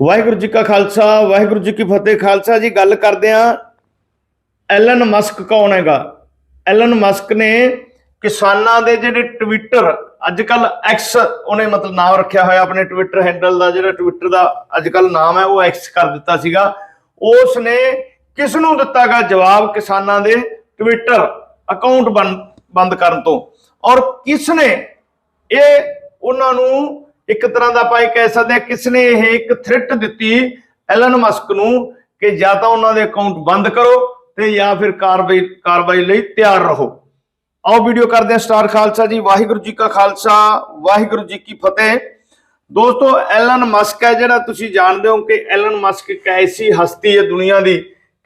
ਵਾਹਿਗੁਰੂ ਜੀ ਕਾ ਖਾਲਸਾ, ਵਾਹਿਗੁਰੂ ਜੀ ਕੀ ਫਤਿਹ। ਖਾਲਸਾ ਜੀ, ਗੱਲ ਕਰਦੇ ਆ ਐਲਨ ਮਸਕ ਕੌਣ ਹੈਗਾ? ਐਲਨ ਮਸਕ ਨੇ ਕਿਸਾਨਾਂ ਦੇ ਜਿਹੜੇ ਟਵਿੱਟਰ ਅੱਜ ਕੱਲ ਐਕਸ ਉਹਨੇ ਮਤਲਬ ਨਾਮ ਰੱਖਿਆ ਹੋਇਆ ਆਪਣੇ ਟਵਿੱਟਰ ਹੈਂਡਲ ਦਾ, ਜਿਹੜਾ ਟਵਿੱਟਰ ਦਾ ਅੱਜ ਕੱਲ ਨਾਮ ਹੈ, ਉਹ ਐਕਸ ਕਰ ਦਿੱਤਾ ਸੀਗਾ। ਉਸ ਨੇ ਕਿਸ ਨੂੰ ਦਿੱਤਾਗਾ ਜਵਾਬ ਕਿਸਾਨਾਂ ਦੇ ਟਵਿੱਟਰ ਅਕਾਊਂਟ ਬੰਦ ਕਰਨ ਤੋਂ? ਔਰ ਕਿਸ ਨੇ ਇਹ ਉਹਨਾਂ ਨੂੰ ਇੱਕ ਤਰ੍ਹਾਂ ਦਾ ਆਪਾਂ ਇਹ ਕਹਿ ਸਕਦੇ ਹਾਂ ਕਿਸ ਨੇ ਇਹ ਇੱਕ ਥ੍ਰੈਟ ਦਿੱਤੀ ਐਲਨ ਮਸਕ ਨੂੰ ਕਿ ਜਾਂ ਤਾਂ ਉਹਨਾਂ ਦੇ ਅਕਾਊਂਟ ਬੰਦ ਕਰੋ ਤੇ ਜਾਂ ਫਿਰ ਕਾਰਵਾਈ ਕਾਰਵਾਈ ਲਈ ਤਿਆਰ ਰਹੋ। ਆਓ ਵੀਡੀਓ ਕਰਦੇ ਹਾਂ ਸਟਾਰ ਖਾਲਸਾ ਜੀ, ਵਾਹਿਗੁਰੂ ਜੀ ਕਾ ਖਾਲਸਾ, ਵਾਹਿਗੁਰੂ ਜੀ ਕੀ ਫਤਿਹ। ਦੋਸਤੋ ਐਲਨ ਮਸਕ ਹੈ ਜਿਹੜਾ ਤੁਸੀਂ ਜਾਣਦੇ ਹੋ ਕਿ ਐਲਨ ਮਸਕ ਇੱਕ ਐਸੀ ਹਸਤੀ ਹੈ ਦੁਨੀਆ ਦੀ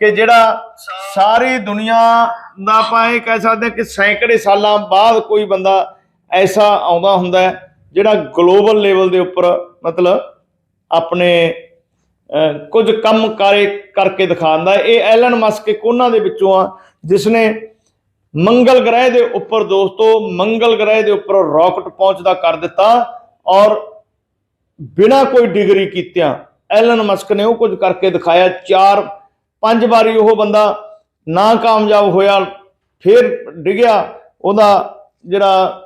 ਕਿ ਜਿਹੜਾ ਸਾਰੀ ਦੁਨੀਆ ਦਾ ਆਪਾਂ ਇਹ ਕਹਿ ਸਕਦੇ ਹਾਂ ਕਿ ਸੈਂਕੜੇ ਸਾਲਾਂ ਬਾਅਦ ਕੋਈ ਬੰਦਾ ਐਸਾ ਆਉਂਦਾ ਹੁੰਦਾ ਹੈ। ਜਿਹੜਾ ਗਲੋਬਲ ਲੈਵਲ ਦੇ ਉੱਪਰ ਮਤਲਬ ਆਪਣੇ ਅਹ, ਕੁਝ ਕੰਮ ਕਾਰੇ ਕਰਕੇ ਦਿਖਾਉਂਦਾ ਹੈ। ਇਹ ਐਲਨ ਮਸਕ ਇੱਕ ਉਹਨਾਂ ਦੇ ਵਿੱਚੋਂ ਆ ਜਿਸ ਨੇ ਮੰਗਲ ਗ੍ਰਹਿ ਦੇ ਉੱਪਰ ਦੋਸਤੋ ਮੰਗਲ ਗ੍ਰਹਿ ਦੇ ਉੱਪਰ ਰਾਕਟ ਪਹੁੰਚਦਾ ਕਰ ਦਿੱਤਾ ਔਰ ਬਿਨਾਂ ਕੋਈ ਡਿਗਰੀ ਕੀਤਿਆਂ ਐਲਨ ਮਸਕ ਨੇ ਉਹ ਕੁਝ ਕਰਕੇ ਦਿਖਾਇਆ। ਚਾਰ ਪੰਜ ਵਾਰੀ ਉਹ ਬੰਦਾ ਨਾ ਕਾਮਯਾਬ ਹੋਇਆ ਫਿਰ ਡਿੱਗਿਆ। ਉਹਦਾ ਜਿਹੜਾ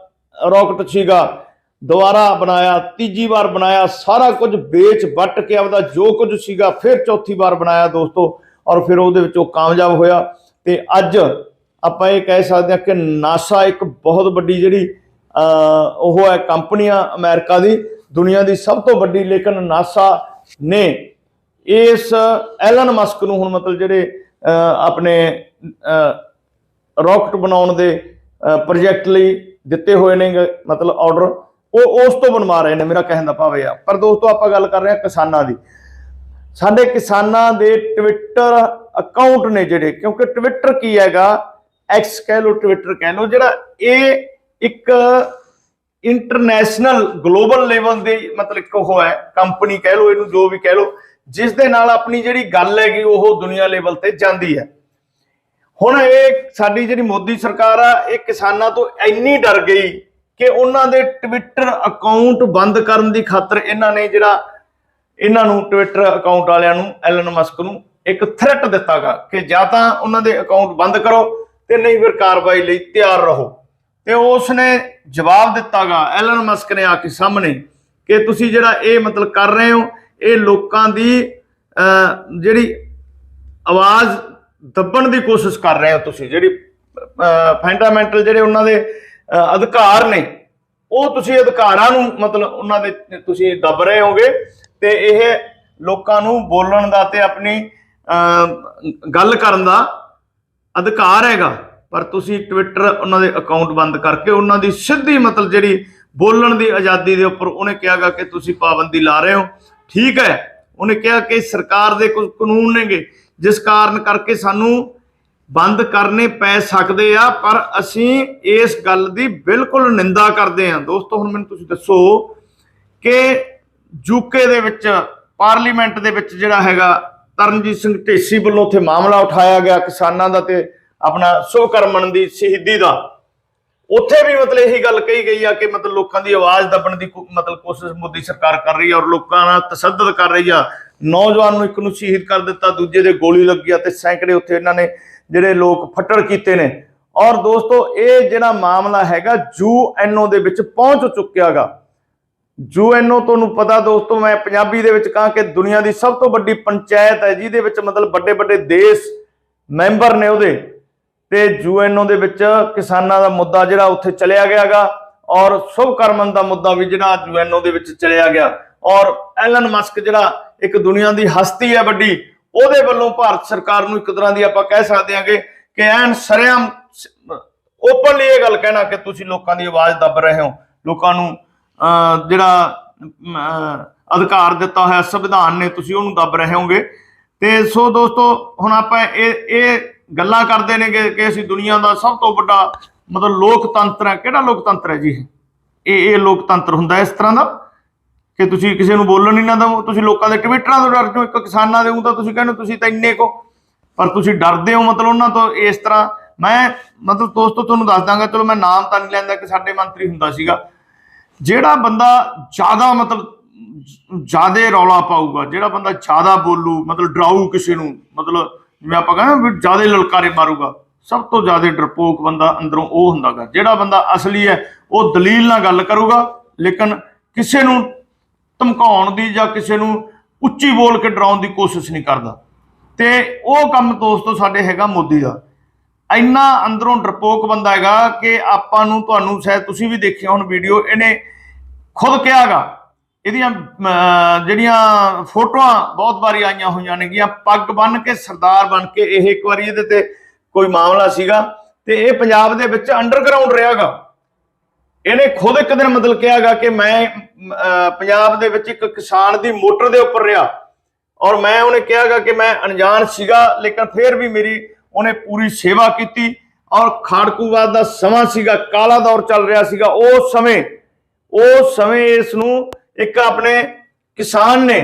ਰਾਕਟ ਸੀਗਾ ਦੁਬਾਰਾ ਬਣਾਇਆ, ਤੀਜੀ ਵਾਰ ਬਣਾਇਆ, ਸਾਰਾ ਕੁਝ ਵੇਚ ਵੱਟ ਕੇ ਆਪਦਾ ਜੋ ਕੁਝ ਸੀਗਾ ਫਿਰ ਚੌਥੀ ਵਾਰ ਬਣਾਇਆ ਦੋਸਤੋ, ਔਰ ਫਿਰ ਉਹਦੇ ਵਿੱਚ ਉਹ ਕਾਮਯਾਬ ਹੋਇਆ। ਤੇ ਅੱਜ ਆਪਾਂ ਇਹ ਕਹਿ ਸਕਦੇ ਹਾਂ ਕਿ ਨਾਸਾ ਇੱਕ ਬਹੁਤ ਵੱਡੀ ਜਿਹੜੀ ਉਹ ਹੈ ਕੰਪਨੀ ਆ ਅਮਰੀਕਾ ਦੀ, ਦੁਨੀਆ ਦੀ ਸਭ ਤੋਂ ਵੱਡੀ, ਲੇਕਿਨ ਨਾਸਾ ਨੇ ਇਸ ਐਲਨ ਮਸਕ ਨੂੰ ਹੁਣ ਮਤਲਬ ਜਿਹੜੇ ਆਪਣੇ ਰਾਕਟ ਬਣਾਉਣ ਦੇ ਪ੍ਰੋਜੈਕਟ ਲਈ ਦਿੱਤੇ ਹੋਏ ਨੇ ਮਤਲਬ ਆਰਡਰ ਉਹ ਉਸ ਤੋਂ ਬਣਵਾ ਰਹੇ ਨੇ, ਮੇਰਾ ਕਹਿਣ ਦਾ ਭਾਵ ਇਹ ਆ। ਪਰ ਦੋਸਤੋ, ਆਪਾਂ ਗੱਲ ਕਰ ਰਹੇ ਹਾਂ ਕਿਸਾਨਾਂ ਦੀ। ਸਾਡੇ ਕਿਸਾਨਾਂ ਦੇ ਟਵਿੱਟਰ ਅਕਾਊਂਟ ਨੇ ਜਿਹੜੇ, ਕਿਉਂਕਿ ਟਵਿੱਟਰ ਕੀ ਹੈਗਾ? ਐਕਸ ਕਹਿ ਲਓ ਟਵਿੱਟਰ ਕਹਿ ਲਓ, ਜਿਹੜਾ ਇਹ ਇੱਕ ਇੰਟਰਨੈਸ਼ਨਲ ਗਲੋਬਲ ਲੈਵਲ ਦੇ, ਮਤਲਬ ਇੱਕ ਉਹ ਹੈ ਕੰਪਨੀ ਕਹਿ ਲਓ, ਇਹਨੂੰ ਜੋ ਵੀ ਕਹਿ ਲਓ, ਜਿਸ ਦੇ ਨਾਲ ਆਪਣੀ ਜਿਹੜੀ ਗੱਲ ਹੈਗੀ, ਉਹ ਦੁਨੀਆ ਲੈਵਲ ਤੇ ਜਾਂਦੀ ਹੈ। ਹੁਣ ਇਹ ਸਾਡੀ ਜਿਹੜੀ ਮੋਦੀ ਸਰਕਾਰ ਆ, ਇਹ ਕਿਸਾਨਾਂ ਤੋਂ ਇੰਨੀ ਡਰ ਗਈ ਕਿ ਉਹਨਾਂ ਦੇ ਟਵਿੱਟਰ ਅਕਾਊਂਟ ਬੰਦ ਕਰਨ ਦੀ ਖਾਤਰ ਇਹਨਾਂ ਨੇ ਜਿਹੜਾ ਇਹਨਾਂ ਨੂੰ ਟਵਿੱਟਰ ਅਕਾਊਂਟ ਵਾਲਿਆਂ ਨੂੰ ਐਲਨ ਮਸਕ ਨੂੰ ਇੱਕ ਥ੍ਰੈਟ ਦਿੱਤਾਗਾ ਕਿ ਜਾਂ ਤਾਂ ਉਹਨਾਂ ਦੇ ਅਕਾਊਂਟ ਬੰਦ ਕਰੋ ਤੇ ਨਹੀਂ ਫਿਰ ਕਾਰਵਾਈ ਲਈ ਤਿਆਰ ਰਹੋ। ਤੇ ਉਸ ਨੇ ਜਵਾਬ ਦਿੱਤਾਗਾ ਐਲਨ ਮਸਕ ਨੇ ਆ ਕੇ ਸਾਹਮਣੇ ਕਿ ਤੁਸੀਂ ਜਿਹੜਾ ਇਹ ਮਤਲਬ ਕਰ ਰਹੇ ਹੋ ਇਹ ਲੋਕਾਂ ਦੀ ਅਹ, ਜਿਹੜੀ ਆਵਾਜ਼ ਦੱਬਣ ਦੀ ਕੋਸ਼ਿਸ਼ ਕਰ ਰਹੇ ਹੋ ਤੁਸੀਂ ਜਿਹੜੀ ਫੰਡਾਮੈਂਟਲ ਜਿਹੜੇ ਉਹਨਾਂ ਦੇ ਅਧਿਕਾਰ ਨੇ। ਉਹ ਤੁਸੀਂ ਅਧਿਕਾਰਾਂ ਨੂੰ ਮਤਲਬ ਉਹਨਾਂ ਦੇ ਤੁਸੀਂ ਦੱਬ ਰਹੇ ਹੋਗੇ ਤੇ ਇਹ ਲੋਕਾਂ ਨੂੰ ਬੋਲਣ ਦਾ ਤੇ ਆਪਣੀ ਗੱਲ ਕਰਨ ਦਾ ਅਧਿਕਾਰ ਹੈਗਾ। ਪਰ ਤੁਸੀਂ ਟਵਿੱਟਰ ਉਹਨਾਂ ਦੇ ਅਕਾਊਂਟ ਬੰਦ ਕਰਕੇ ਉਹਨਾਂ ਦੀ ਸਿੱਧੀ ਮਤਲਬ ਜਿਹੜੀ ਬੋਲਣ ਦੀ ਆਜ਼ਾਦੀ ਦੇ ਉੱਪਰ ਉਹਨੇ ਕਿਹਾਗਾ ਕਿ ਤੁਸੀਂ ਪਾਬੰਦੀ ਲਾ ਰਹੇ ਹੋ। ਠੀਕ ਹੈ। ਉਹਨੇ ਕਿਹਾ ਕਿ ਸਰਕਾਰ ਦੇ ਕੁਝ ਕਾਨੂੰਨ ਨੇਗੇ। ਜਿਸ ਕਾਰਨ ਕਰਕੇ ਸਾਨੂੰ ਬੰਦ ਕਰਨੇ ਪੈ ਸਕਦੇ ਆ, ਪਰ ਅਸੀਂ ਇਸ ਗੱਲ ਦੀ ਬਿਲਕੁਲ ਨਿੰਦਾ ਕਰਦੇ ਹਾਂ। ਦੋਸਤੋ, ਹੁਣ ਮੈਨੂੰ ਤੁਸੀਂ ਦੱਸੋ ਕਿ ਯੂਕੇ ਦੇ ਵਿੱਚ, ਪਾਰਲੀਮੈਂਟ ਦੇ ਵਿੱਚ ਜਿਹੜਾ ਹੈਗਾ ਤਰਨਜੀਤ ਸਿੰਘ ਢੇਸੀ ਵੱਲੋਂ ਉੱਥੇ ਮਾਮਲਾ ਉਠਾਇਆ ਗਿਆ ਕਿਸਾਨਾਂ ਦਾ ਤੇ ਆਪਣਾ ਸੋਕਰਮਨ ਦੀ, ਸ਼ਹੀਦੀ ਦਾ। ਉੱਥੇ ਵੀ ਮਤਲਬ ਇਹੀ ਗੱਲ ਕਹੀ ਗਈ ਆ ਕਿ ਮਤਲਬ ਲੋਕਾਂ ਦੀ ਆਵਾਜ਼ ਦੱਬਣ ਦੀ ਕੋ- ਮਤਲਬ ਕੋਸ਼ਿਸ਼ ਮੋਦੀ ਸਰਕਾਰ ਕਰ ਰਹੀ ਆ ਔਰ ਲੋਕਾਂ ਨਾਲ ਤਸੱਦਦ ਕਰ ਰਹੀ ਆ। ਨੌਜਵਾਨ ਨੂੰ ਇੱਕ ਨੂੰ ਸ਼ਹੀਦ ਕਰ ਦਿੱਤਾ, ਦੂਜੇ ਦੇ ਗੋਲੀ ਲੱਗੀ ਆ ਸੈਂਕੜੇ ਉੱਥੇ ਇਹਨਾਂ ਨੇ ਜਿਹੜੇ ਲੋਕ ਫੱਟੜ ਕੀਤੇ ਨੇ। ਔਰ ਦੋਸਤੋ, ਇਹ ਜਿਹੜਾ ਮਾਮਲਾ ਹੈਗਾ ਯੂਐਨਓ ਦੇ ਵਿੱਚ ਪਹੁੰਚ ਚੁੱਕਿਆਗਾ ਯੂਐਨਓ ਤੁਹਾਨੂੰ ਪਤਾ ਦੋਸਤੋ, ਮੈਂ ਪੰਜਾਬੀ ਦੇ ਵਿੱਚ ਕਹਾਂ ਕਿ ਦੁਨੀਆ ਦੀ ਸਭ ਤੋਂ ਵੱਡੀ ਪੰਚਾਇਤ ਹੈ, ਜਿਹਦੇ ਵਿੱਚ ਮਤਲਬ ਵੱਡੇ ਵੱਡੇ ਦੇਸ਼ ਮੈਂਬਰ ਨੇ ਉਹਦੇ। ਤੇ ਯੂਐਨਓ ਦੇ ਵਿੱਚ ਕਿਸਾਨਾਂ ਦਾ ਮੁੱਦਾ ਜਿਹੜਾ ਉੱਥੇ ਚਲਿਆ ਗਿਆਗਾ ਔਰ ਸ਼ੁਭ ਕਰਮਨ ਦਾ ਮੁੱਦਾ ਵੀ ਜਿਹੜਾ ਯੂਐਨਓ ਦੇ ਵਿੱਚ ਚਲਿਆ ਗਿਆ। ਔਰ ਐਲਨ ਮਸਕ ਜਿਹੜਾ ਇੱਕ ਦੁਨੀਆ ਦੀ ਹਸਤੀ ਹੈ ਵੱਡੀ, ਉਹਦੇ ਵੱਲੋਂ ਭਾਰਤ ਸਰਕਾਰ ਨੂੰ ਇੱਕ ਤਰ੍ਹਾਂ ਦੀ ਆਪਾਂ ਕਹਿ ਸਕਦੇ ਹਾਂ ਕਿ ਐਨ ਸਰੇਆਮ ਓਪਨਲੀ ਇਹ ਗੱਲ ਕਹਿਣਾ ਕਿ ਤੁਸੀਂ ਲੋਕਾਂ ਦੀ ਆਵਾਜ਼ ਦੱਬ ਰਹੇ ਹੋ, ਲੋਕਾਂ ਨੂੰ ਜਿਹੜਾ ਅਧਿਕਾਰ ਦਿੱਤਾ ਹੋਇਆ ਸੰਵਿਧਾਨ ਨੇ, ਤੁਸੀਂ ਉਹਨੂੰ ਦੱਬ ਰਹੇ ਹੋਗੇ। ਤੇ ਸੋ ਦੋਸਤੋ, ਹੁਣ ਆਪਾਂ ਇਹ ਇਹ ਗੱਲਾਂ ਕਰਦੇ ਨੇ ਕਿ ਅਸੀਂ ਦੁਨੀਆ ਦਾ ਸਭ ਤੋਂ ਵੱਡਾ ਮਤਲਬ ਲੋਕਤੰਤਰ ਹੈ। ਕਿਹੜਾ ਲੋਕਤੰਤਰ ਹੈ ਜੀ ਇਹ? ਇਹ ਲੋਕਤੰਤਰ ਹੁੰਦਾ ਇਸ ਤਰ੍ਹਾਂ ਦਾ। ਕਿ ਤੁਸੀਂ ਕਿਸੇ ਨੂੰ ਬੋਲਣ ਨਹੀਂ ਨਾ ਦਿਓ ਤੁਸੀਂ ਲੋਕਾਂ ਦੇ ਟਵਿੱਟਰਾਂ ਤੋਂ ਡਰ ਜਾਓ ਇੱਕ ਕਿਸਾਨਾਂ ਦੇ ਉਹ ਤਾਂ ਤੁਸੀਂ ਕਹਿੰਦੇ ਤੁਸੀਂ ਤਾਂ ਇੰਨੇ ਕੋ ਪਰ ਤੁਸੀਂ ਡਰਦੇ ਹੋ ਮਤਲਬ ਉਹਨਾਂ ਤੋਂ ਇਸ ਤਰ੍ਹਾਂ। ਮੈਂ ਮਤਲਬ ਦੋਸਤੋ ਤੁਹਾਨੂੰ ਦੱਸ ਦਾਂਗਾ, ਚਲੋ ਮੈਂ ਨਾਮ ਤਾਂ ਨਹੀਂ ਲੈਂਦਾ ਕਿ ਸਾਡੇ ਮੰਤਰੀ ਹੁੰਦਾ ਸੀਗਾ। ਜਿਹੜਾ ਬੰਦਾ ਜ਼ਿਆਦਾ ਮਤਲਬ ਜਿਆਦੇ ਰੌਲਾ ਪਾਊਗਾ, ਜਿਹੜਾ ਬੰਦਾ ਜ਼ਿਆਦਾ ਬੋਲੂ, ਮਤਲਬ ਡਰਾਊ ਕਿਸੇ ਨੂੰ, ਮਤਲਬ ਜਿਵੇਂ ਆਪਾਂ ਕਹਿੰਦੇ ਵੀ ਜਿਆਦੇ ਲਲਕਾਰੇ ਮਾਰੂਗਾ, ਸਭ ਤੋਂ ਜ਼ਿਆਦਾ ਡਰਪੋਕ ਬੰਦਾ ਅੰਦਰੋਂ ਉਹ ਹੁੰਦਾਗਾ। ਜਿਹੜਾ ਬੰਦਾ ਅਸਲੀ ਹੈ, ਉਹ ਦਲੀਲ ਨਾਲ ਗੱਲ ਕਰੂਗਾ, ਲੇਕਿਨ ਕਿਸੇ ਨੂੰ ਧਮਕਾਉਣ ਦੀ ਜਾਂ ਕਿਸੇ ਨੂੰ ਉੱਚੀ ਬੋਲ ਕੇ ਡਰਾਉਣ ਦੀ ਕੋਸ਼ਿਸ਼ ਨਹੀਂ ਕਰਦਾ। ਤੇ ਉਹ ਕੰਮ ਦੋਸਤੋ ਸਾਡੇ ਹੈਗਾ ਮੋਦੀ ਦਾ। ਇੰਨਾ ਅੰਦਰੋਂ ਡਰਪੋਕ ਬੰਦਾ ਹੈਗਾ ਕਿ ਆਪਾਂ ਨੂੰ ਤੁਹਾਨੂੰ ਸ਼ਾਇਦ ਤੁਸੀਂ ਵੀ ਦੇਖਿਆ ਹੁਣ ਵੀਡੀਓ, ਇਹਨੇ ਖੁਦ ਕਿਹਾਗਾ, ਇਹਦੀਆਂ ਜਿਹੜੀਆਂ ਫੋਟੋਆਂ ਬਹੁਤ ਵਾਰੀ ਆਈਆਂ ਹੋਈਆਂ ਨੇਗੀਆਂ ਪੱਗ ਬੰਨ ਕੇ, ਸਰਦਾਰ ਬਣ ਕੇ, ਇਹ ਇੱਕ ਵਾਰੀ ਇਹਦੇ ਤੇ ਕੋਈ ਮਾਮਲਾ ਸੀਗਾ। ਤੇ ਇਹ ਪੰਜਾਬ ਦੇ ਵਿੱਚ ਅੰਡਰਗਰਾਉਂਡ ਰਿਹਾਗਾ। ਇਹਨੇ ਖੁਦ ਇੱਕ ਦਿਨ ਮਤਲਬ ਕਿਹਾਗਾ ਕਿ ਮੈਂ ਪੰਜਾਬ ਦੇ ਵਿੱਚ ਇੱਕ ਕਿਸਾਨ ਦੀ ਮੋਟਰ ਦੇ ਉੱਪਰ ਰਿਹਾ। ਔਰ ਮੈਂ ਉਹਨੇ ਕਿਹਾਗਾ ਕਿ ਮੈਂ ਅਣਜਾਣ ਸੀਗਾ, ਲੇਕਿਨ ਫਿਰ ਵੀ ਮੇਰੀ ਉਹਨੇ ਪੂਰੀ ਸੇਵਾ ਕੀਤੀ। ਔਰ ਖਾੜਕੂਵਾਦ ਦਾ ਸਮਾਂ ਸੀਗਾ, ਕਾਲਾ ਦੌਰ ਚੱਲ ਰਿਹਾ ਸੀਗਾ। ਉਸ ਸਮੇਂ ਉਸ ਸਮੇਂ ਇਸ ਨੂੰ ਇੱਕ ਆਪਣੇ ਕਿਸਾਨ ਨੇ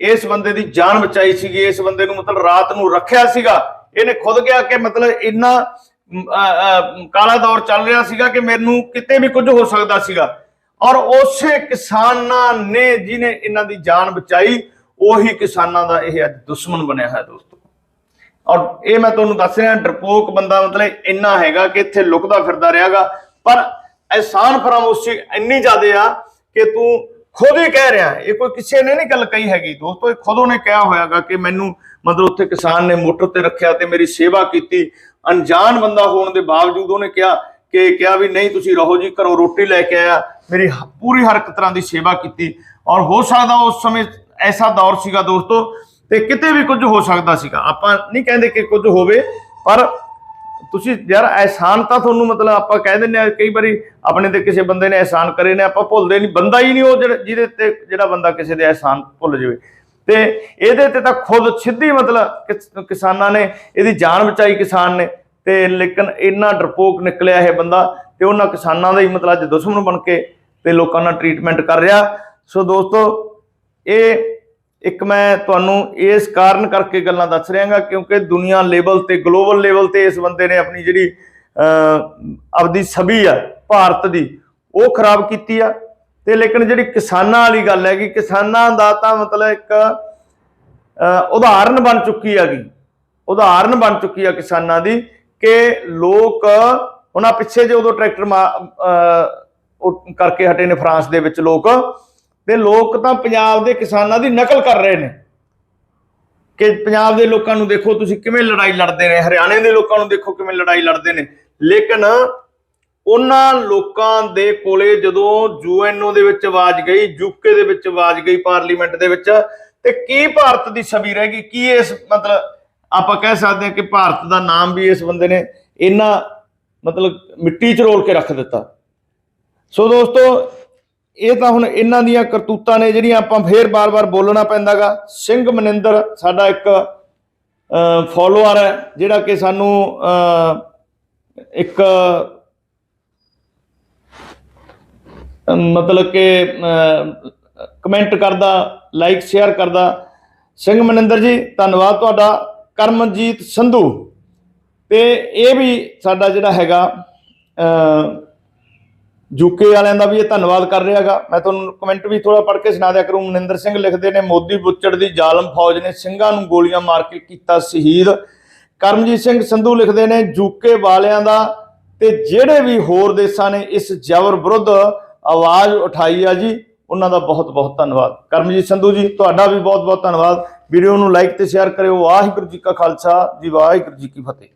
ਇਸ ਬੰਦੇ ਦੀ ਜਾਨ ਬਚਾਈ ਸੀਗੀ। ਇਸ ਬੰਦੇ ਨੂੰ ਮਤਲਬ ਰਾਤ ਨੂੰ ਰੱਖਿਆ ਸੀਗਾ। ਇਹਨੇ ਖੁਦ ਕਿਹਾ ਕਿ ਮਤਲਬ ਇੰਨਾ ਕਾਲਾ ਦੌਰ ਚੱਲ ਰਿਹਾ ਸੀਗਾ ਕਿ ਮੈਨੂੰ ਕਿਤੇ ਵੀ ਕੁਝ ਹੋ ਸਕਦਾ ਸੀਗਾ। ਔਰ ਉਸੇ ਕਿਸਾਨਾਂ ਨੇ ਜਿਨੇ ਇਹਨਾਂ ਦੀ ਜਾਨ ਬਚਾਈ, ਉਹੀ ਕਿਸਾਨਾਂ ਦਾ ਇਹ ਅੱਜ ਦੁਸ਼ਮਣ ਬਣਿਆ ਹੈ ਦੋਸਤੋ। ਔਰ ਇਹ ਮੈਂ ਤੁਹਾਨੂੰ ਦੱਸ ਰਿਹਾ, ਡਰਪੋਕ ਬੰਦਾ ਮਤਲਬ ਇੰਨਾ ਹੈਗਾ ਕਿ ਇੱਥੇ ਲੁਕਦਾ ਫਿਰਦਾ ਰਿਹਾਗਾ। ਪਰ ਐਹਸਾਨ ਫਰਾਮੋਸ਼ੀ ਇੰਨੀ ਜ਼ਿਆਦਾ ਆ ਕਿ ਤੂੰ ਖੁਦ ਹੀ ਕਹਿ ਰਿਹਾ ਇਹ ਕੋਈ ਕਿਸੇ ਨੇ ਨਹੀਂ ਗੱਲ ਕਹੀ ਹੈਗੀ। ਦੋਸਤੋ, ਇਹ ਖੁਦ ਉਹਨੇ ਕਿਹਾ ਹੋਇਆਗਾ ਕਿ ਮੈਨੂੰ ਮਤਲਬ ਉੱਥੇ ਕਿਸਾਨ ਨੇ ਮੋਟਰ ਤੇ ਰੱਖਿਆ ਤੇ ਮੇਰੀ ਸੇਵਾ ਕੀਤੀ। ਅਣਜਾਣ ਬੰਦਾ ਹੋਣ ਦੇ ਬਾਵਜੂਦ ਉਹਨੇ ਕਿਹਾ ਕਿ ਕਿਹਾ ਵੀ ਨਹੀਂ, ਤੁਸੀਂ ਰਹੋ ਜੀ, ਘਰੋਂ ਰੋਟੀ ਲੈ ਕੇ ਆਇਆ। ਮੇਰੀ ਪੂਰੀ ਹਰ ਇੱਕ ਤਰ੍ਹਾਂ ਦੀ ਸੇਵਾ ਕੀਤੀ। ਔਰ ਹੋ ਸਕਦਾ ਉਸ ਸਮੇਂ ਐਸਾ ਦੌਰ ਸੀਗਾ ਦੋਸਤੋ, ਤੇ ਕਿਤੇ ਵੀ ਕੁਝ ਹੋ ਸਕਦਾ ਸੀਗਾ। ਆਪਾਂ ਨਹੀਂ ਕਹਿੰਦੇ ਕਿ ਕੁਝ ਹੋਵੇ, ਪਰ ਤੁਸੀਂ ਯਾਰ ਅਹਿਸਾਨ ਤਾਂ ਤੁਹਾਨੂੰ ਮਤਲਬ ਆਪਾਂ ਕਹਿ ਦਿੰਦੇ ਆ ਕਈ ਵਾਰੀ ਆਪਣੇ ਤੇ ਕਿਸੇ ਬੰਦੇ ਨੇ ਅਹਿਸਾਨ ਕਰੇ ਨੇ, ਆਪਾਂ ਭੁੱਲਦੇ ਨਹੀਂ, ਬੰਦਾ ਹੀ ਨਹੀਂ ਉਹ ਜਿਹੜਾ ਜਿਹਦੇ ਤੇ ਜਿਹੜਾ ਬੰਦਾ ਕਿਸੇ ਦੇ ਅਹਿਸਾਨ ਭੁੱਲ ਜਾਵੇ। ਤੇ ਇਹਦੇ ਤੇ ਤਾਂ ਖੁਦ ਸਿੱਧੀ ਮਤਲਬ ਕਿਸਾਨਾਂ ਨੇ, ਇਹਦੀ ਜਾਨ ਬਚਾਈ ਕਿਸਾਨ ਨੇ, ਤੇ ਲੇਕਿਨ ਇੰਨਾ ਡਰਪੋਕ ਨਿਕਲਿਆ ਇਹ ਬੰਦਾ, ਤੇ ਉਹਨਾਂ ਕਿਸਾਨਾਂ ਦਾ ਹੀ ਮਤਲਬ ਅੱਜ ਦੁਸ਼ਮਣ ਬਣ ਕੇ ਤੇ ਲੋਕਾਂ ਨਾਲ ਟ੍ਰੀਟਮੈਂਟ ਕਰ ਰਿਹਾ। ਸੋ ਦੋਸਤੋ, ਇਹ ਇੱਕ ਮੈਂ ਤੁਹਾਨੂੰ ਇਸ ਕਾਰਨ ਕਰਕੇ ਗੱਲਾਂ ਦੱਸ ਰਿਹਾਗਾ ਕਿਉਂਕਿ ਦੁਨੀਆ ਲੈਵਲ ਤੇ ਗਲੋਬਲ ਲੈਵਲ ਤੇ ਇਸ ਬੰਦੇ ਨੇ ਆਪਣੀ ਜਿਹੜੀ ਅਹ, ਆਪਦੀ ਛਵੀ ਆ ਭਾਰਤ ਦੀ ਉਹ ਖਰਾਬ ਕੀਤੀ ਆ। ਤੇ ਲੇਕਿਨ ਜਿਹੜੀ ਕਿਸਾਨਾਂ ਵਾਲੀ ਗੱਲ ਹੈਗੀ ਕਿਸਾਨਾਂ ਦਾ ਤਾਂ ਮਤਲਬ ਇੱਕ ਉਦਾਹਰਨ ਬਣ ਚੁੱਕੀ ਹੈਗੀ। ਉਦਾਹਰਨ ਬਣ ਚੁੱਕੀ ਆ ਕਿਸਾਨਾਂ ਦੀ ਕਿ ਲੋਕ ਉਹਨਾਂ ਪਿੱਛੇ ਜੇ ਉਦੋਂ ਟਰੈਕਟਰ ਮਾ- ਕਰਕੇ ਹਟੇ ਨੇ ਫਰਾਂਸ ਦੇ ਵਿੱਚ ਲੋਕ। ਤੇ ਲੋਕ ਤਾਂ ਪੰਜਾਬ ਦੇ ਕਿਸਾਨਾਂ ਦੀ ਨਕਲ ਕਰ ਰਹੇ ਨੇ। ਕਿ ਪੰਜਾਬ ਦੇ ਲੋਕਾਂ ਨੂੰ ਦੇਖੋ ਤੁਸੀਂ ਕਿਵੇਂ ਲੜਾਈ ਲੜਦੇ ਨੇ, ਹਰਿਆਣੇ ਦੇ ਲੋਕਾਂ ਨੂੰ ਦੇਖੋ ਕਿਵੇਂ ਲੜਾਈ ਲੜਦੇ ਨੇ। ਲੇਕਿਨ ਉਹਨਾਂ ਲੋਕਾਂ ਦੇ ਕੋਲੇ ਜਦੋਂ ਯੂਐਨਓ ਦੇ ਵਿੱਚ ਆਵਾਜ਼ ਗਈ, ਯੂਕੇ ਦੇ ਵਿੱਚ ਆਵਾਜ਼ ਗਈ ਪਾਰਲੀਮੈਂਟ ਦੇ ਵਿੱਚ, ਤੇ ਕੀ ਭਾਰਤ ਦੀ ਛਵੀ ਰਹਿ ਗਈ? ਕੀ ਇਸ ਮਤਲਬ ਆਪਾਂ ਕਹਿ ਸਕਦੇ ਹਾਂ ਕਿ ਭਾਰਤ ਦਾ ਨਾਮ ਵੀ ਇਸ ਬੰਦੇ ਨੇ ਇੰਨਾ ਮਤਲਬ ਮਿੱਟੀ 'ਚ ਰੋਲ ਕੇ ਰੱਖ ਦਿੱਤਾ। ਸੋ ਦੋਸਤੋ ਇਹ ਤਾਂ ਹੁਣ ਇਹਨਾਂ ਦੀਆਂ ਕਰਤੂਤਾਂ ਨੇ ਜਿਹੜੀਆਂ ਆਪਾਂ ਫੇਰ ਬਾਰ-ਬਾਰ ਬੋਲਣਾ ਪੈਂਦਾਗਾ। ਸਿੰਘ ਮਨਿੰਦਰ ਸਾਡਾ ਇੱਕ ਫੋਲੋਅਰ ਹੈ, ਜਿਹੜਾ ਕਿ ਸਾਨੂੰ ਇੱਕ ਮਤਲਬ ਕਿ ਕਮੈਂਟ ਕਰਦਾ ਲਾਈਕ ਸ਼ੇਅਰ ਕਰਦਾ। ਸਿੰਘ ਮਨਿੰਦਰ ਜੀ, ਧੰਨਵਾਦ ਤੁਹਾਡਾ। ਕਰਮਜੀਤ ਸੰਧੂ। ਤੇ ਇਹ ਵੀ ਸਾਡਾ ਜਿਹੜਾ ਹੈਗਾ ਯੂਕੇ ਵਾਲਿਆਂ ਦਾ ਵੀ ਇਹ ਧੰਨਵਾਦ ਕਰ ਰਿਹਾਗਾ ਮੈਂ ਤੁਹਾਨੂੰ ਕਮੈਂਟ ਵੀ ਥੋੜਾ ਪੜ੍ਹ ਕੇ ਸੁਣਾ ਦਿਆ ਕਰੂੰ। ਮਨਿੰਦਰ ਸਿੰਘ ਲਿਖਦੇ ਨੇ, ਮੋਦੀ ਬੁੱਚੜ ਦੀ ਜ਼ਾਲਮ ਫੌਜ ਨੇ ਸਿੰਘਾਂ ਨੂੰ ਗੋਲੀਆਂ ਮਾਰ ਕੇ ਕੀਤਾ ਸ਼ਹੀਦ। ਕਰਮਜੀਤ ਸਿੰਘ ਸੰਧੂ ਲਿਖਦੇ ਨੇ, ਯੂਕੇ ਵਾਲਿਆਂ ਦਾ ਤੇ ਜਿਹੜੇ ਵੀ ਹੋਰ ਦੇਸ਼ਾਂ ਨੇ ਇਸ ਜ਼ਬਰ ਵਿਰੁੱਧ ਆਵਾਜ਼ ਉਠਾਈ ਆ ਜੀ, ਉਹਨਾਂ ਦਾ ਬਹੁਤ ਬਹੁਤ ਧੰਨਵਾਦ। ਕਰਮਜੀਤ ਸੰਧੂ ਜੀ, ਤੁਹਾਡਾ ਵੀ ਬਹੁਤ ਬਹੁਤ ਧੰਨਵਾਦ। ਵੀਡੀਓ ਨੂੰ ਲਾਈਕ ਤੇ ਸ਼ੇਅਰ ਕਰਿਓ। ਵਾਹਿਗੁਰੂ ਜੀ ਕਾ ਖਾਲਸਾ, ਜੀ ਵਾਹਿਗੁਰੂ ਜੀ ਕੀ ਫਤਿਹ।